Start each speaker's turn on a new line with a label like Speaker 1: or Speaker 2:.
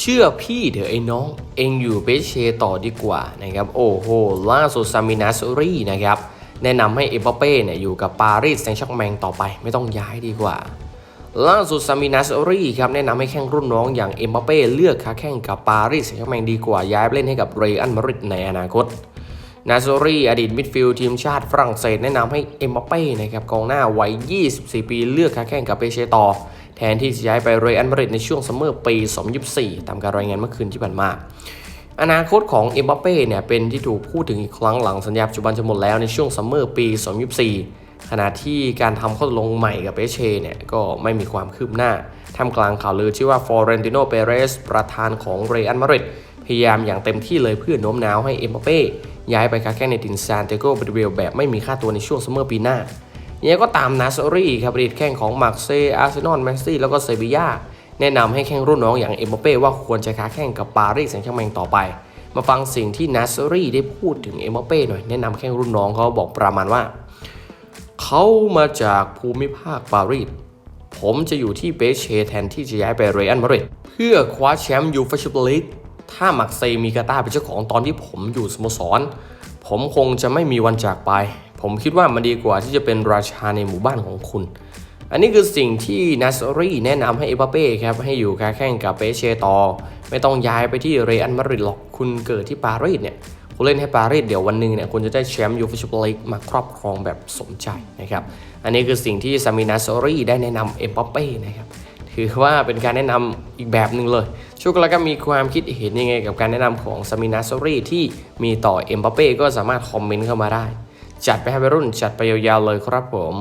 Speaker 1: เชื่อพี่เถอะไอ้น้อง เองอยู่เปเชต่อดีกว่านะครับโอ้โหล่าสุดซามินาสรีนะครับแนะนำให้เอ็มบัปเป้เนี่ยอยู่กับปารีสแซงต์แชร์กแมงต่อไปไม่ต้องย้ายดีกว่า ล่าสุดซามินาสรีครับแนะนำให้แข้งรุ่นน้องอย่างเอ็มบัปเป้เลือกค้าแข่งกับปารีสแซงต์แชร์กแมงดีกว่าย้ายไปเล่นให้กับเรอัลมาริดในอนาคตนาโซรีอดีตมิดฟิลด์ทีมชาติฝรั่งเศสแนะนำให้เอ็มบัปเป้นะครับกองหน้าวัย 24 ปีเลือกค้าแข่งกับเปเชต่อ แทนที่จะย้ายไปเรอัลมาดริดในช่วงซัมเมอร์ปี 2024 ตามการรายงานเมื่อคืนที่ผ่านมา อนาคตของเอ็มบัปเป้เนี่ยเป็นที่ถูกพูดถึงอีกครั้งหลังสัญญาปัจจุบันจะหมดแล้วในช่วงซัมเมอร์ปี 2024 ขณะที่การทำข้อตกลงใหม่กับเปเชเนี่ยก็ไม่มีความคืบหน้าท่ามกลางข่าวลือที่ว่าฟอเรนติโนเปเรสประธานของเรอัลมาดริดพยายามอย่างเต็มที่เลยเพื่อโน้มน้าวให้เอ็มบัปเป้ย้ายไปค้าแข่งในทินซานเตโกเบรเบลแบบไม่มีค่าตัวในช่วงซัมเมอร์ปีหน้า ยังก็ตามนาซอรี่ครับอดีตแข้งของมาร์เซย์อาร์เซนอลแมนซิตี้แล้วก็เซบีย่าแนะนำให้แข้งรุ่นน้องอย่างเอ็มบเป้ว่าควรจะค้าแข่งกับปารีสแซงต์แชร์แมงต่อไป มาฟังสิ่งที่นาซอรี่ได้พูดถึงเอ็มบเป้หน่อยแนะนำแข้งรุ่นน้องเขาบอกประมาณว่า เขามาจากภูมิภาคปารีสผมจะอยู่ที่เปเชแทนที่จะย้ายไปเรอัลมาดริดเพื่อคว้าแชมป์ยูฟ่าแชมเปี้ยนลีกถ้ามักเซมีกาตาเป็นเจ้าของตอนที่ผมอยู่สโมสร ผมคงจะไม่มีวันจากไป ผมคิดว่ามันดีกว่าที่จะเป็นราชาในหมู่บ้านของคุณ อันนี้คือสิ่งที่นัสรีแนะนำให้เอปาเป้ครับ ให้อยู่ค้าแข่งกับเปเชต่อ ไม่ต้องย้ายไปที่เรอัลมาดริดหรอก คุณเกิดที่ปารีสเนี่ย คุณเล่นให้ปารีสเดี๋ยววันหนึ่งเนี่ยคุณจะได้แชมป์ยูฟ่าแชมเปี้ยนลีกมาครอบครองแบบสมใจนะครับ อันนี้คือสิ่งที่ซามินาซอรี่ได้แนะนำเอ็มบัปเป้นะครับถือว่าเป็นการแนะนำอีกแบบหนึ่งเลยช่วงแล้วก็มีความคิดเห็นยังไงกับการแนะนำของซามินาซอรี่ที่มีต่อเอ็มบัปเป้ก็สามารถคอมเมนต์เข้ามาได้ จัดไปให้วัยรุ่นจัดไปยาวๆเลยครับผม